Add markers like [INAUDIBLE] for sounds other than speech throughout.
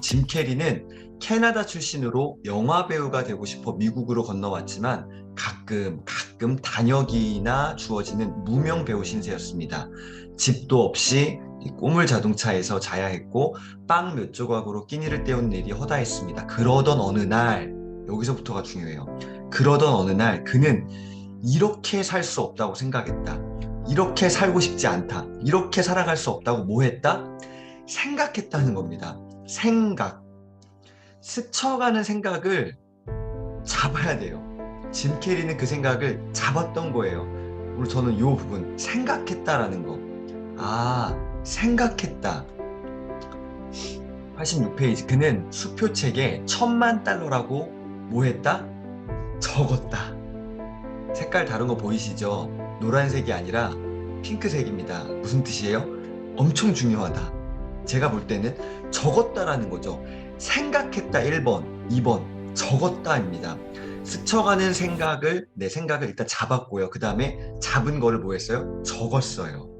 짐 캐리는 캐나다 출신으로 영화 배우가 되고 싶어 미국으로 건너왔지만 가끔 가끔 단역이나 주어지는 무명 배우 신세였습니다. 집도 없이 이 꼬물 자동차에서 자야 했고 빵 몇 조각으로 끼니를 때우는 일이 허다했습니다. 그러던 어느 날 여기서부터가 중요해요. 그러던 어느 날 그는 이렇게 살 수 없다고 생각했다. 이렇게 살고 싶지 않다. 이렇게 살아갈 수 없다고 뭐 했다? 생각했다는 겁니다. 생각. 스쳐가는 생각을 잡아야 돼요. 짐 캐리는 그 생각을 잡았던 거예요. 오늘 저는 이 부분, 생각했다라는 거. 아, 생각했다. 86페이지. 그는 수표책에 천만 달러라고 뭐 했다? 적었다. 색깔 다른 거 보이시죠? 노란색이 아니라 핑크색입니다. 무슨 뜻이에요? 엄청 중요하다. 제가 볼 때는 적었다라는 거죠. 생각했다 1번, 2번 적었다입니다. 스쳐가는 생각을 내 생각을 일단 잡았고요. 그 다음에 잡은 거를 뭐 했어요? 적었어요.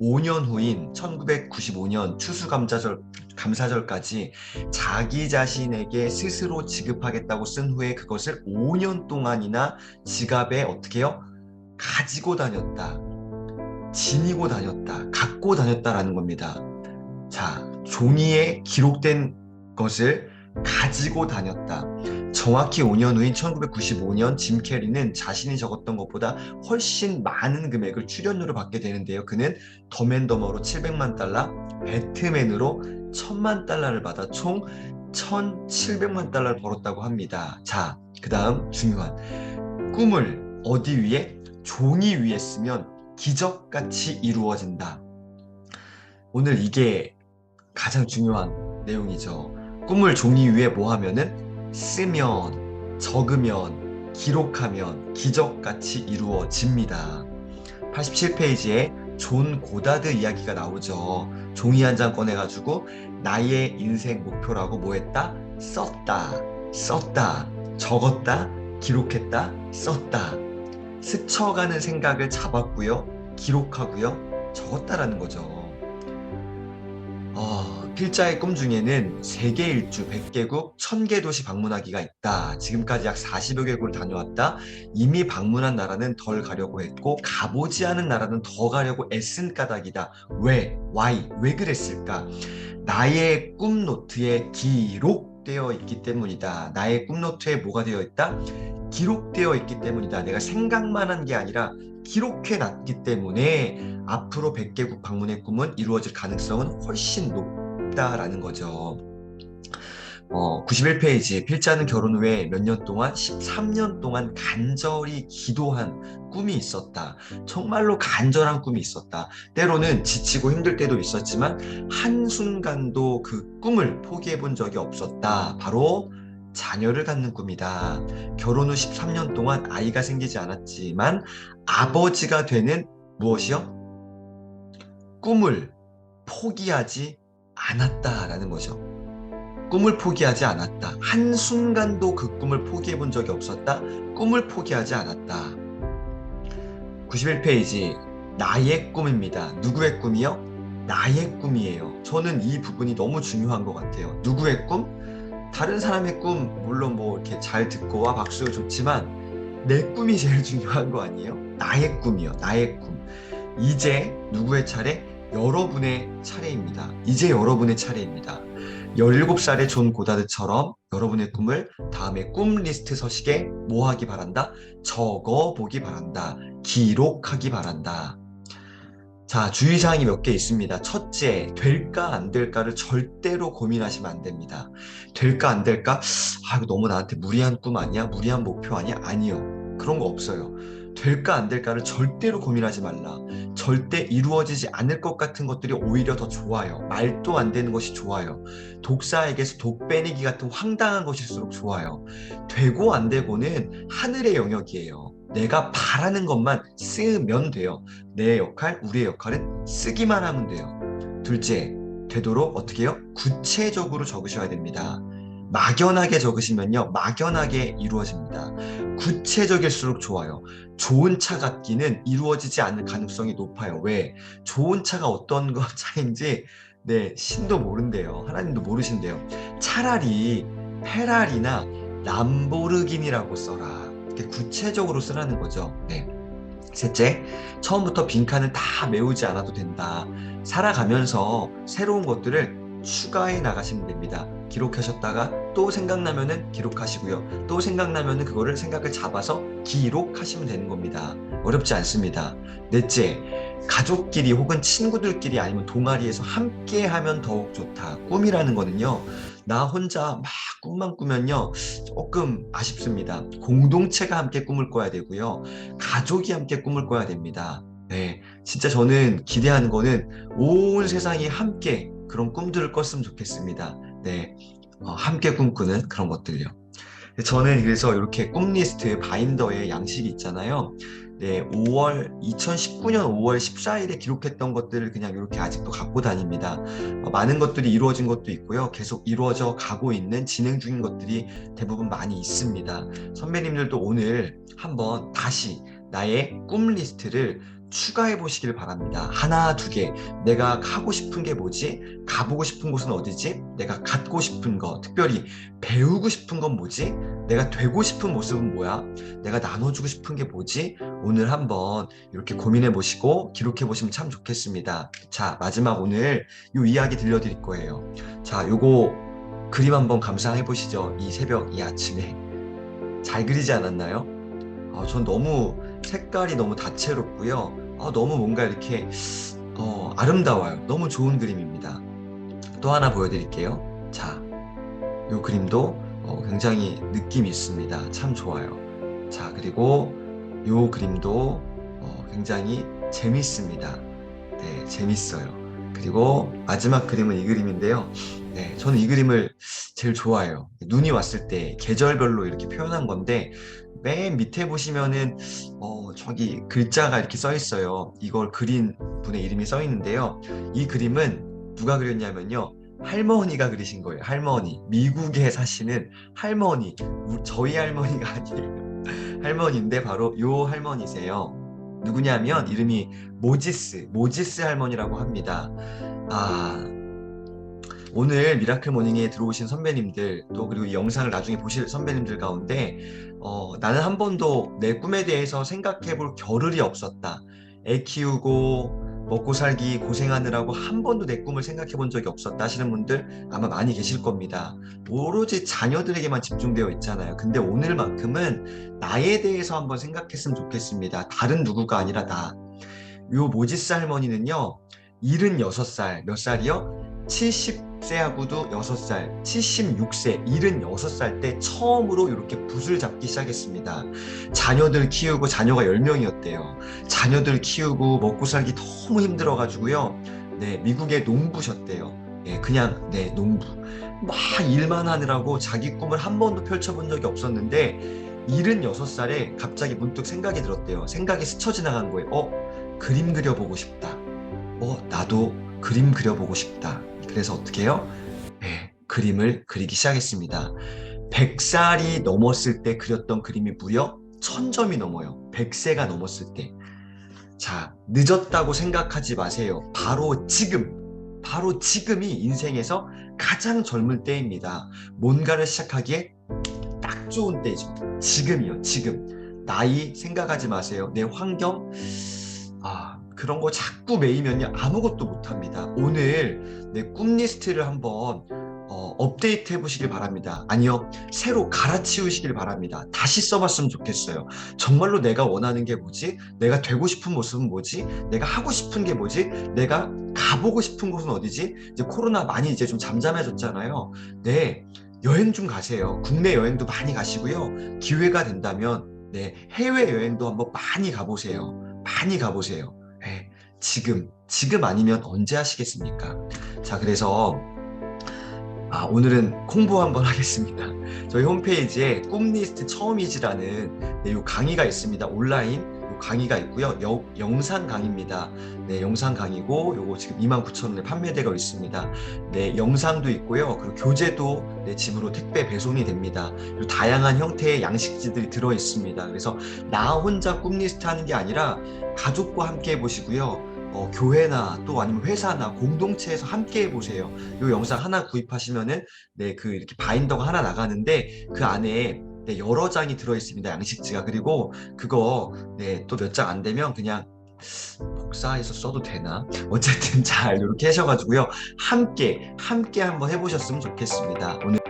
5년 후인 1995년 추수감사절 감사절까지 자기 자신에게 스스로 지급하겠다고 쓴 후에 그것을 5년 동안이나 지갑에 어떻게 해요? 가지고 다녔다. 지니고 다녔다. 갖고 다녔다라는 겁니다. 자, 종이에 기록된 것을 가지고 다녔다. 정확히 5년 후인 1995년 짐 캐리는 자신이 적었던 것보다 훨씬 많은 금액을 출연료로 받게 되는데요. 그는 더맨더머로 700만 달러, 배트맨으로 1000만 달러를 받아 총 1700만 달러를 벌었다고 합니다. 자, 그 다음 중요한 꿈을 어디 위에? 종이 위에 쓰면 기적같이 이루어진다. 오늘 이게 가장 중요한 내용이죠. 꿈을 종이 위에 뭐 하면은 쓰면, 적으면, 기록하면 기적같이 이루어집니다. 87페이지에 존 고다드 이야기가 나오죠. 종이 한 장 꺼내가지고 나의 인생 목표라고 뭐 했다? 썼다. 썼다. 적었다. 기록했다. 썼다. 스쳐가는 생각을 잡았고요. 기록하고요. 적었다라는 거죠. 어, 필자의 꿈 중에는 세계 일주 100개국 1000개 도시 방문하기가 있다. 지금까지 약 40여 개국을 다녀왔다. 이미 방문한 나라는 덜 가려고 했고 가보지 않은 나라는 더 가려고 애쓴 까닭이다. 왜? why? 왜 그랬을까? 나의 꿈 노트에 기록되어 있기 때문이다. 나의 꿈 노트에 뭐가 되어 있다? 기록되어 있기 때문이다. 내가 생각만 한 게 아니라 기록해 놨기 때문에 앞으로 100개국 방문의 꿈은 이루어질 가능성은 훨씬 높다 라는 거죠. 어, 91페이지 필자는 결혼 후에 몇 년 동안 13년 동안 간절히 기도한 꿈이 있었다. 정말로 간절한 꿈이 있었다. 때로는 지치고 힘들 때도 있었지만 한순간도 그 꿈을 포기해 본 적이 없었다. 바로 자녀를 갖는 꿈이다. 결혼 후 13년 동안 아이가 생기지 않았지만 아버지가 되는 무엇이요? 꿈을 포기하지 않았다라는 거죠. 꿈을 포기하지 않았다. 한순간도 그 꿈을 포기해 본 적이 없었다. 꿈을 포기하지 않았다. 91페이지. 나의 꿈입니다. 누구의 꿈이요? 나의 꿈이에요. 저는 이 부분이 너무 중요한 것 같아요. 누구의 꿈? 다른 사람의 꿈, 물론 뭐 이렇게 잘 듣고 와 박수 좋지만 내 꿈이 제일 [LAUGHS] 중요한 거 아니에요? 나의 꿈이요. 나의 꿈. 이제 누구의 차례? 여러분의 차례입니다. 이제 여러분의 차례입니다. 17살의 존 고다드처럼 여러분의 꿈을 다음에 꿈 리스트 서식에 뭐 하기 바란다? 적어 보기 바란다. 기록하기 바란다. 자, 주의사항이 몇 개 있습니다. 첫째, 될까 안 될까를 절대로 고민하시면 안 됩니다. 될까 안 될까? 아, 이거 너무 나한테 무리한 꿈 아니야? 무리한 목표 아니야? 아니요. 그런 거 없어요. 될까 안 될까를 절대로 고민하지 말라. 절대 이루어지지 않을 것 같은 것들이 오히려 더 좋아요. 말도 안 되는 것이 좋아요. 독사에게서 독 빼내기 같은 황당한 것일수록 좋아요. 되고 안 되고는 하늘의 영역이에요. 내가 바라는 것만 쓰면 돼요. 내 역할, 우리의 역할은 쓰기만 하면 돼요. 둘째, 되도록 어떻게 해요? 구체적으로 적으셔야 됩니다. 막연하게 적으시면요. 막연하게 이루어집니다. 구체적일수록 좋아요. 좋은 차 같기는 이루어지지 않을 가능성이 높아요. 왜? 좋은 차가 어떤 거 [LAUGHS] 차인지 네, 신도 모른대요. 하나님도 모르신대요. 차라리 페라리나 람보르기니라고 써라. 이렇게 구체적으로 쓰라는 거죠. 네. 셋째, 처음부터 빈칸을 다 메우지 않아도 된다. 살아가면서 새로운 것들을 추가해 나가시면 됩니다. 기록하셨다가 또 생각나면은 기록하시고요. 또 생각나면은 그거를 생각을 잡아서 기록하시면 되는 겁니다. 어렵지 않습니다. 넷째, 가족끼리 혹은 친구들끼리 아니면 동아리에서 함께 하면 더욱 좋다. 꿈이라는 거는요. 나 혼자 막 꿈만 꾸면요. 조금 아쉽습니다. 공동체가 함께 꿈을 꿔야 되고요. 가족이 함께 꿈을 꿔야 됩니다. 네. 진짜 저는 기대하는 거는 온 세상이 함께 그런 꿈들을 꿨으면 좋겠습니다. 네. 어, 함께 꿈꾸는 그런 것들요. 저는 그래서 이렇게 꿈 리스트 바인더에 양식이 있잖아요. 네, 5월 2019년 5월 14일에 기록했던 것들을 그냥 이렇게 아직도 갖고 다닙니다. 어, 많은 것들이 이루어진 것도 있고요. 계속 이루어져 가고 있는 진행 중인 것들이 대부분 많이 있습니다. 선배님들도 오늘 한번 다시 나의 꿈 리스트를 추가해 보시길 바랍니다. 하나, 두 개. 내가 하고 싶은 게 뭐지? 가보고 싶은 곳은 어디지? 내가 갖고 싶은 거, 특별히 배우고 싶은 건 뭐지? 내가 되고 싶은 모습은 뭐야? 내가 나눠주고 싶은 게 뭐지? 오늘 한번 이렇게 고민해 보시고 기록해 보시면 참 좋겠습니다. 자, 마지막 오늘 이 이야기 들려드릴 거예요. 자, 요거 그림 한번 감상해 보시죠. 이 새벽, 이 아침에. 잘 그리지 않았나요? 아, 전 너무 색깔이 너무 다채롭고요. 아, 너무 뭔가 이렇게 어, 아름다워요. 너무 좋은 그림입니다. 또 하나 보여드릴게요. 자, 이 그림도 어, 굉장히 느낌 있습니다. 참 좋아요. 자, 그리고 이 그림도 어, 굉장히 재밌습니다. 네, 재밌어요. 그리고 마지막 그림은 이 그림인데요. 네, 저는 이 그림을 제일 좋아해요. 눈이 왔을 때 계절별로 이렇게 표현한 건데 맨 밑에 보시면은 어, 저기 글자가 이렇게 써 있어요. 이걸 그린 분의 이름이 써 있는데요. 이 그림은 누가 그렸냐면요. 할머니가 그리신 거예요. 할머니. 미국에 사시는 할머니. 저희 할머니가 아니에요. [LAUGHS] 할머니인데 바로 요 할머니세요. 누구냐면 이름이 모지스, 모지스 할머니라고 합니다. 아, 오늘 미라클 모닝에 들어오신 선배님들 또 그리고 이 영상을 나중에 보실 선배님들 가운데 어, 나는 한 번도 내 꿈에 대해서 생각해 볼 겨를이 없었다. 애 키우고 먹고 살기 고생하느라고 한 번도 내 꿈을 생각해 본 적이 없었다 하시는 분들 아마 많이 계실 겁니다. 오로지 자녀들에게만 집중되어 있잖아요. 근데 오늘만큼은 나에 대해서 한번 생각했으면 좋겠습니다. 다른 누구가 아니라 나. 요 모지스 할머니는요. 76살, 몇 살이요? 70 세하고도 6살, 76세, 76살 때 처음으로 이렇게 붓을 잡기 시작했습니다. 자녀들 키우고 자녀가 10명이었대요. 자녀들 키우고 먹고 살기 너무 힘들어가지고요. 네, 미국에 농부셨대요. 예, 그냥, 네, 농부. 막 일만 하느라고 자기 꿈을 한 번도 펼쳐본 적이 없었는데, 76살에 갑자기 문득 생각이 들었대요. 생각이 스쳐 지나간 거예요. 어, 그림 그려보고 싶다. 어, 나도 그림 그려보고 싶다. 그래서 어떻게 해요? 네, 그림을 그리기 시작했습니다. 100살이 넘었을 때 그렸던 그림이 무려 1000점이 넘어요. 100세가 넘었을 때. 자, 늦었다고 생각하지 마세요. 바로 지금, 바로 지금이 인생에서 가장 젊은 때입니다. 뭔가를 시작하기에 딱 좋은 때죠. 지금이요, 지금. 나이 생각하지 마세요. 내 환경, 아, 그런 거 자꾸 매이면요 아무것도 못합니다. 오늘 내 꿈 리스트를 한번 어, 업데이트 해보시길 바랍니다. 아니요, 새로 갈아치우시길 바랍니다. 다시 써봤으면 좋겠어요. 정말로 내가 원하는 게 뭐지? 내가 되고 싶은 모습은 뭐지? 내가 하고 싶은 게 뭐지? 내가 가보고 싶은 곳은 어디지? 이제 코로나 많이 이제 좀 잠잠해졌잖아요. 네, 여행 좀 가세요. 국내 여행도 많이 가시고요. 기회가 된다면 네, 해외 여행도 한번 많이 가보세요. 많이 가보세요. 네, 지금, 지금 아니면 언제 하시겠습니까? 자, 그래서 아, 오늘은 공부 한번 [LAUGHS] 하겠습니다. 저희 홈페이지에 꿈리스트 처음이지라는 네, 요 강의가 있습니다. 온라인 요 강의가 있고요. 여- 영상 강의입니다. 네, 영상 강의고 요거 지금 29,000원에 판매되고 있습니다. 네, 영상도 있고요. 그리고 교재도 네, 집으로 택배 배송이 됩니다. 그리고 다양한 형태의 양식지들이 들어 있습니다. 그래서 나 혼자 꿈 리스트 하는 게 아니라 가족과 함께 해 보시고요. 어, 교회나 또 아니면 회사나 공동체에서 함께 해보세요. 이 영상 하나 구입하시면은 네, 그 이렇게 바인더가 하나 나가는데 그 안에 네, 여러 장이 들어 있습니다. 양식지가 그리고 그거 네, 또 몇 장 안 되면 그냥 복사해서 써도 되나? [LAUGHS] 어쨌든 잘 이렇게 하셔가지고요. 함께 함께 한번 해보셨으면 좋겠습니다. 오늘